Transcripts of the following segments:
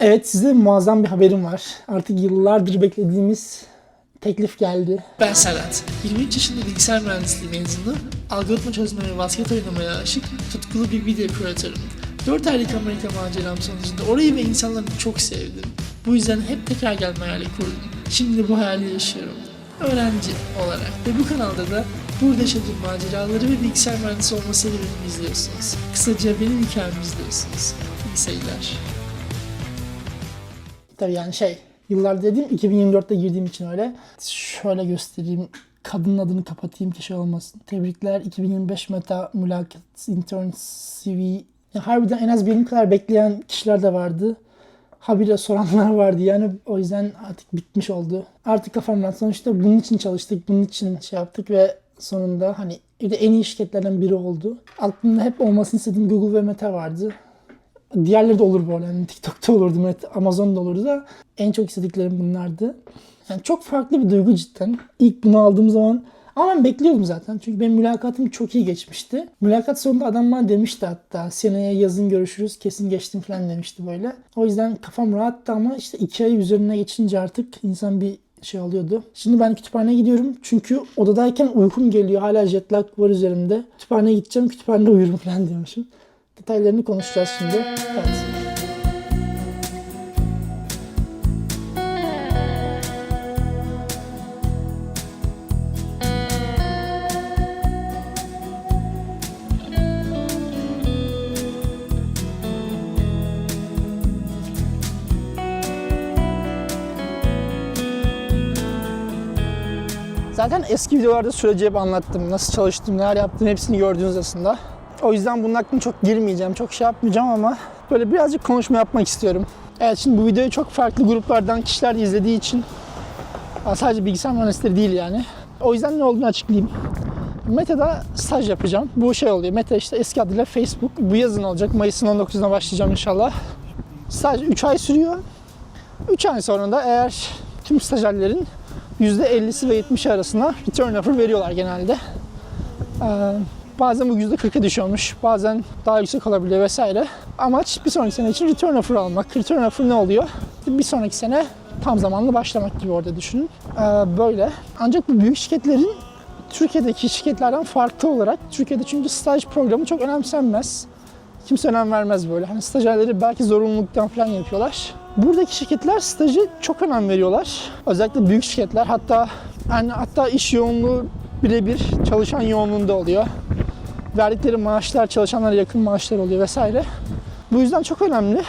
Evet size muazzam bir haberim var. Artık yıllardır beklediğimiz teklif geldi. Ben Serhat. 23 yaşında bilgisayar mühendisliği mezunu, algoritma çözme ve basket oynamaya aşık, tutkulu bir video kreatörüm. 4 aylık Amerika maceram sonucunda orayı ve insanları çok sevdim. Bu yüzden hep tekrar gelme hayali kurdum. Şimdi bu hayali yaşıyorum. Öğrenci olarak ve bu kanalda da burada yaşadığım maceraları ve bilgisayar mühendisi olma serüvenimi izliyorsunuz. Kısaca benim hikayemi izliyorsunuz. İyi seyirler. Tabii yani şey yıllar dediğim 2024'te girdiğim için öyle. Şöyle göstereyim. Kadının adını kapatayım ki şey olmasın. Tebrikler 2025 Meta Mülakat Intern CV. Ya harbiden en az benim kadar bekleyen kişiler de vardı. Habire soranlar vardı yani o yüzden artık bitmiş oldu. Artık kafam rahat. Sonuçta bunun için çalıştık, bunun için şey yaptık ve sonunda hani bir de en iyi şirketlerden biri oldu. Aklımda hep olmasını istediğim Google ve Meta vardı. Diğerleri de olur bu arada. Yani TikTok'ta olurdu, Met- Amazon'da olurdu da en çok istediklerim bunlardı. Yani çok farklı bir duygu cidden. İlk bunu aldığım zaman ama ben bekliyordum zaten. Çünkü benim mülakatım çok iyi geçmişti. Mülakat sonunda adam bana demişti hatta seneye yazın görüşürüz kesin geçtim falan demişti böyle. O yüzden kafam rahattı ama işte iki ay üzerine geçince artık insan bir şey oluyordu. Şimdi ben kütüphaneye gidiyorum. Çünkü odadayken uykum geliyor. Hala jet lag var üzerimde. Kütüphaneye gideceğim. Kütüphanede uyurum falan diyormuşum. Detaylarını konuşacağız şimdi. Evet. Zaten eski videolarda süreci hep anlattım. Nasıl çalıştım, neler yaptım hepsini gördünüz aslında. O yüzden bunun hakkında çok girmeyeceğim, çok şey yapmayacağım ama böyle birazcık konuşma yapmak istiyorum. Evet şimdi bu videoyu çok farklı gruplardan kişiler izlediği için sadece bilgisayar mühendisleri değil yani. O yüzden ne olduğunu açıklayayım. Meta'da staj yapacağım. Bu şey oluyor. Meta işte eski adıyla Facebook. Bu yazın olacak. Mayıs'ın 19'una başlayacağım inşallah. Staj 3 ay sürüyor. 3 ay sonra da eğer tüm stajyerlerin %50'si ve 70'i arasında return offer veriyorlar genelde. Ee, bazen bu %40'a düşüyormuş. Bazen daha yüksek olabiliyor vesaire. Amaç bir sonraki sene için return offer almak. Return offer ne oluyor? Bir sonraki sene tam zamanlı başlamak gibi orada düşünün. Ee, böyle. Ancak bu büyük şirketlerin Türkiye'deki şirketlerden farklı olarak Türkiye'de çünkü staj programı çok önemsenmez. Kimse önem vermez böyle. Hani stajyerleri belki zorunluluktan falan yapıyorlar. Buradaki şirketler stajı çok önem veriyorlar. Özellikle büyük şirketler hatta yani hatta iş yoğunluğu birebir çalışan yoğunluğunda oluyor. Verdikleri maaşlar çalışanlara yakın maaşlar oluyor vesaire. Bu yüzden çok önemli.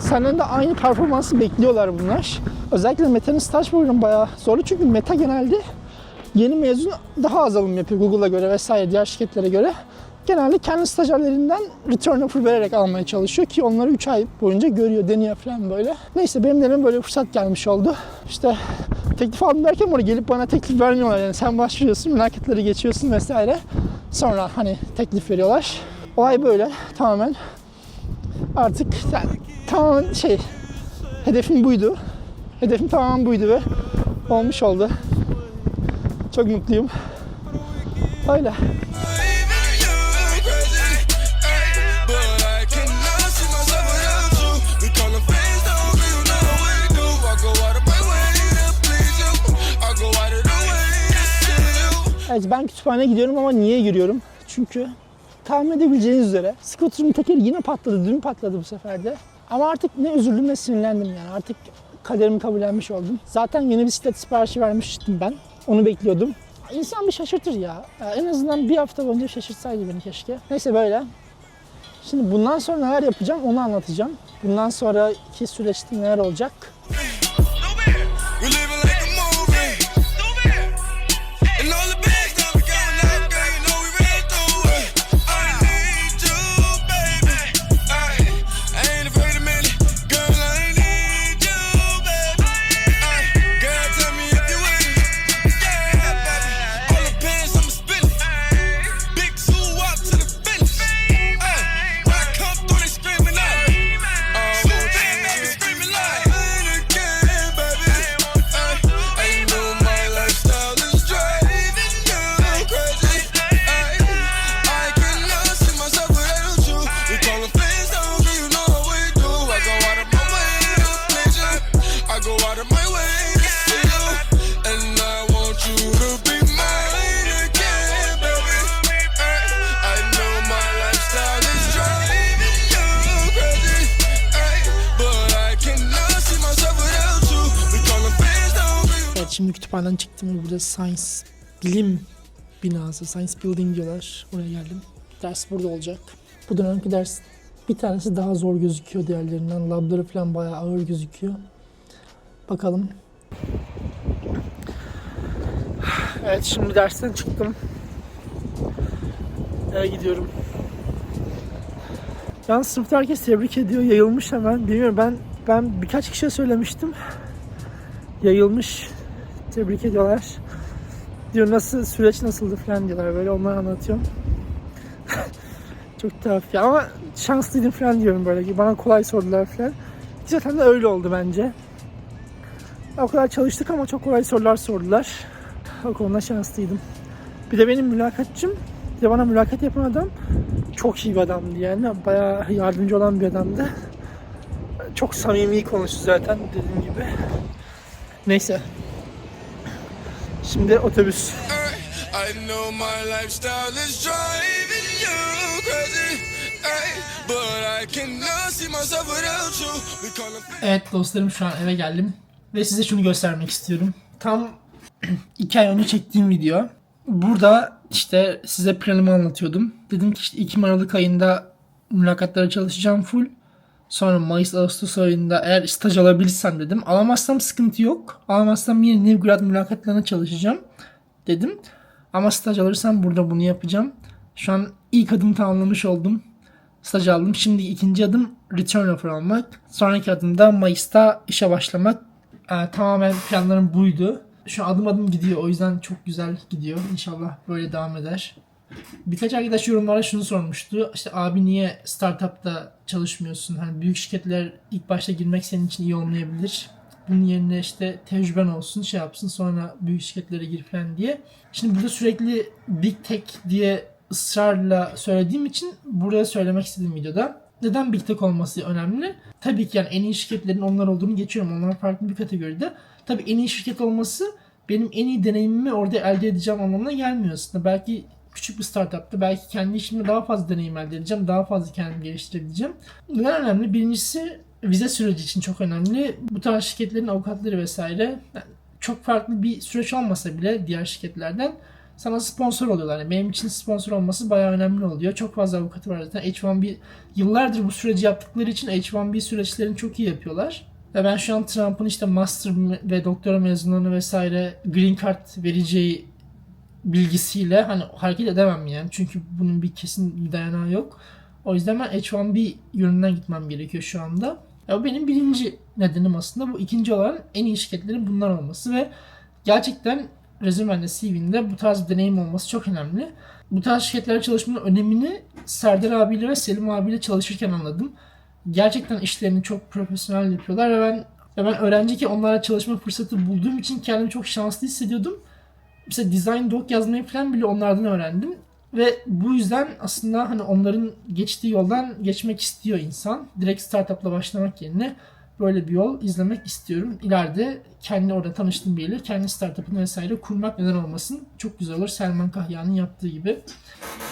Senden de aynı performansı bekliyorlar bunlar. Özellikle Meta'nın staj programı bayağı zorlu çünkü Meta genelde yeni mezun daha az alım yapıyor Google'a göre vesaire diğer şirketlere göre. Genelde kendi stajyerlerinden return offer vererek almaya çalışıyor ki onları 3 ay boyunca görüyor, deniyor falan böyle. Neyse benim de böyle fırsat gelmiş oldu. İşte teklif aldım derken oraya gelip bana teklif vermiyorlar yani sen başvuruyorsun, mülakatları geçiyorsun vesaire. Sonra hani teklif veriyorlar. Olay böyle tamamen artık yani, tamamen şey hedefim buydu. Hedefim tamamen buydu ve olmuş oldu. Çok mutluyum. Öyle. Evet ben kütüphaneye gidiyorum ama niye giriyorum? Çünkü tahmin edebileceğiniz üzere skuterumun tekeri yine patladı. Dün patladı bu sefer de. Ama artık ne üzüldüm ne sinirlendim yani. Artık kaderimi kabullenmiş oldum. Zaten yeni bisiklet siparişi vermiştim ben. Onu bekliyordum. İnsan bir şaşırtır. Ya En azından bir hafta boyunca şaşırtsaydı beni keşke. Neyse böyle. Şimdi bundan sonra neler yapacağım onu anlatacağım. Bundan sonraki süreçte neler olacak go out of my way to see you. And I want you to be mine again, baby. I know my lifestyle is driving you crazy. But I cannot see myself without you. We callin' fans now. Evet şimdi kütüphaneden çıktım. Burada Science Bilim binası, Science Building diyorlar. Oraya geldim. Ders burada olacak. Bu dönemki ders bir tanesi daha zor gözüküyor diğerlerinden. Labları falan bayağı ağır gözüküyor. Bakalım. Evet şimdi dersten çıktım. Eve gidiyorum. Yalnız sınıfta herkes tebrik ediyor. Yayılmış hemen. Bilmiyorum ben ben birkaç kişiye söylemiştim. Yayılmış. Tebrik ediyorlar. Diyor nasıl süreç nasıldı falan diyorlar. Böyle onları anlatıyorum. Çok tuhaf ya ama şanslıydım falan diyorum böyle. Bana kolay sordular falan. Zaten de öyle oldu bence. O kadar çalıştık ama çok kolay sorular sordular. O konuda şanslıydım. Bir de benim mülakatçım, bir de bana mülakat yapan adam çok iyi bir adamdı yani. Bayağı yardımcı olan bir adamdı. Çok samimi konuştu zaten dediğim gibi. Neyse. Şimdi otobüs. I know my lifestyle is driving you crazy. Ay, but I cannot see myself without you. We call 'em Evet dostlarım şu an eve geldim. Ve size şunu göstermek istiyorum. Tam iki ay önce çektiğim video. Burada işte size planımı anlatıyordum. Dedim ki işte 2 Aralık ayında mülakatlara çalışacağım full. Sonra Mayıs Ağustos ayında eğer staj alabilirsem dedim. Alamazsam sıkıntı yok. Alamazsam yine Novgorod mülakatlarına çalışacağım dedim. Ama staj alırsam burada bunu yapacağım. Şu an ilk adımı tamamlamış oldum. Staj aldım. Şimdi ikinci adım return offer almak. Sonraki adım da Mayıs'ta işe başlamak. Ee, tamamen planlarım buydu. Şu adım adım gidiyor. O yüzden çok güzel gidiyor. İnşallah böyle devam eder. Birkaç arkadaş yorumlara şunu sormuştu. İşte abi niye startupta çalışmıyorsun? Hani büyük şirketler ilk başta girmek senin için iyi olmayabilir. Bunun yerine işte tecrüben olsun, şey yapsın sonra büyük şirketlere gir falan diye. Şimdi burada sürekli Big Tech diye ısrarla söylediğim için burada söylemek istediğim videoda. Neden Big Tech olması önemli? Tabii ki yani en iyi şirketlerin onlar olduğunu geçiyorum. Onlar farklı bir kategoride. Tabii en iyi şirket olması benim en iyi deneyimimi orada elde edeceğim anlamına gelmiyor aslında. Belki küçük bir startupta belki kendi işimde daha fazla deneyim elde edeceğim. Daha fazla kendimi geliştirebileceğim. Neden önemli? Birincisi vize süreci için çok önemli. Bu tarz şirketlerin avukatları vesaire yani çok farklı bir süreç olmasa bile diğer şirketlerden sana sponsor oluyorlar. Yani benim için sponsor olması bayağı önemli oluyor. Çok fazla avukatı var zaten. H1B yıllardır bu süreci yaptıkları için H1B süreçlerini çok iyi yapıyorlar. Ve ben şu an Trump'ın işte master ve doktora mezunlarını vesaire green card vereceği bilgisiyle hani hareket edemem yani. Çünkü bunun bir kesin bir dayanağı yok. O yüzden ben H1B yönünden gitmem gerekiyor şu anda. Ya benim birinci nedenim aslında. Bu ikinci olan en iyi şirketlerin bunlar olması ve gerçekten rezümende, CV'nde bu tarz bir deneyim olması çok önemli. Bu tarz şirketlerde çalışmanın önemini Serdar abiyle ve Selim abiyle çalışırken anladım. Gerçekten işlerini çok profesyonel yapıyorlar ve ben ve ben öğrenciyken onlarla çalışma fırsatı bulduğum için kendimi çok şanslı hissediyordum. Mesela design doc yazmayı falan bile onlardan öğrendim. Ve bu yüzden aslında hani onların geçtiği yoldan geçmek istiyor insan. Direkt startupla başlamak yerine böyle bir yol izlemek istiyorum. İleride kendi orada tanıştığım biriyle kendi startup'ını vesaire kurmak neden olmasın. Çok güzel olur Selman Kahya'nın yaptığı gibi.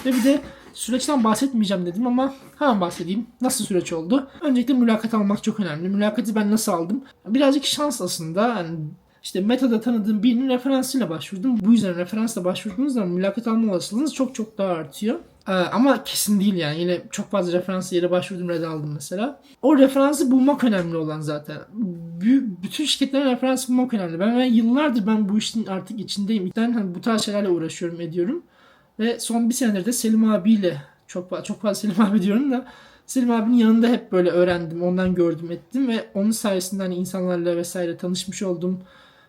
Ve bir de süreçten bahsetmeyeceğim dedim ama hemen bahsedeyim. Nasıl süreç oldu? Öncelikle mülakat almak çok önemli. Mülakatı ben nasıl aldım? Birazcık şans aslında. Yani işte Meta'da tanıdığım birinin referansıyla başvurdum. Bu yüzden referansla başvurduğunuz zaman mülakat alma olasılığınız çok çok daha artıyor. Ee, ama kesin değil yani. Yine çok fazla referans yere başvurdum red aldım mesela. O referansı bulmak önemli olan zaten. Bü- bütün şirketlerin referans bulmak önemli. Ben, ben yıllardır ben bu işin artık içindeyim. Ben hani bu tarz şeylerle uğraşıyorum ediyorum. Ve son bir senedir de Selim abiyle çok çok fazla Selim abi diyorum da Selim abinin yanında hep böyle öğrendim. Ondan gördüm ettim ve onun sayesinde hani insanlarla vesaire tanışmış oldum.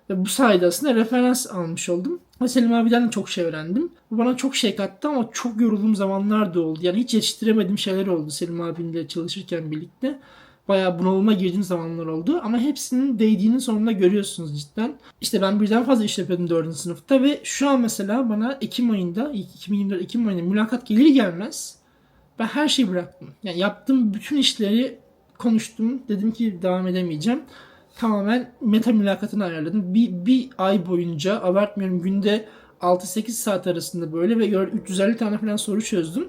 Ve bu sayede aslında referans almış oldum. Ve Selim abiden de çok şey öğrendim. Bu bana çok şey kattı ama çok yorulduğum zamanlar da oldu. Yani hiç yetiştiremediğim şeyler oldu Selim abimle çalışırken birlikte. Bayağı bunalıma girdiğim zamanlar oldu. Ama hepsinin değdiğinin sonunda görüyorsunuz cidden. İşte ben birden fazla iş yapıyordum 4. sınıfta ve şu an mesela bana Ekim ayında, 2024 Ekim ayında mülakat gelir gelmez ben her şeyi bıraktım. Yani yaptığım bütün işleri konuştum. Dedim ki devam edemeyeceğim. Tamamen meta mülakatını ayarladım. Bir, bir ay boyunca abartmıyorum günde 6-8 saat arasında böyle ve gör- 350 tane falan soru çözdüm.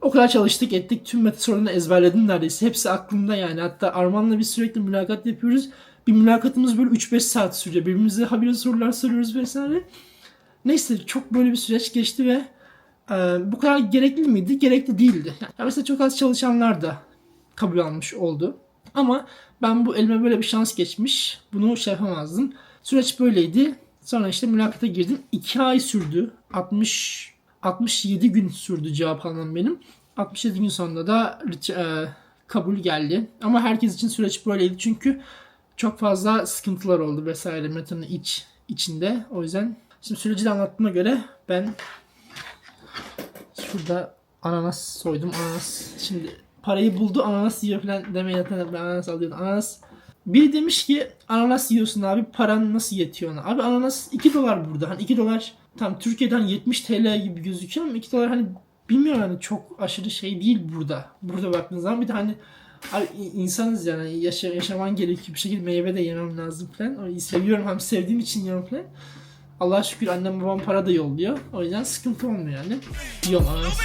O kadar çalıştık ettik. Tüm meta sorularını ezberledim neredeyse. Hepsi aklımda yani. Hatta Arman'la biz sürekli mülakat yapıyoruz. Bir mülakatımız böyle 3-5 saat sürüyor. Birbirimize habire sorular soruyoruz vesaire. Neyse çok böyle bir süreç geçti ve e, bu kadar gerekli miydi? Gerekli değildi. Yani mesela çok az çalışanlar da kabul almış oldu. Ama ben bu elime böyle bir şans geçmiş. Bunu şey yapamazdım. Süreç böyleydi. Sonra işte mülakata girdim. 2 ay sürdü. 60 67 gün sürdü cevap almam benim. 67 gün sonunda da e, kabul geldi. Ama herkes için süreç böyleydi. Çünkü çok fazla sıkıntılar oldu vesaire metanın iç içinde. O yüzden şimdi süreci de anlattığıma göre ben şurada ananas soydum. Ananas şimdi parayı buldu ananas yiyor falan demeye yatan ben ananas alıyordum. Ananas biri demiş ki ananas yiyorsun abi paran nasıl yetiyor ona? Abi ananas 2 dolar burada. Hani 2 dolar tam Türkiye'den 70 TL gibi gözüküyor ama 2 dolar hani bilmiyorum hani çok aşırı şey değil burada. Burada baktığınız zaman bir de hani Abi insanız yani yaşa, yaşaman gerekiyor bir şekilde meyve de yemem lazım falan. O- Seviyorum hem sevdiğim için yiyorum falan. Allah'a şükür annem babam para da yolluyor. O yüzden sıkıntı olmuyor yani. Yiyorum ananas.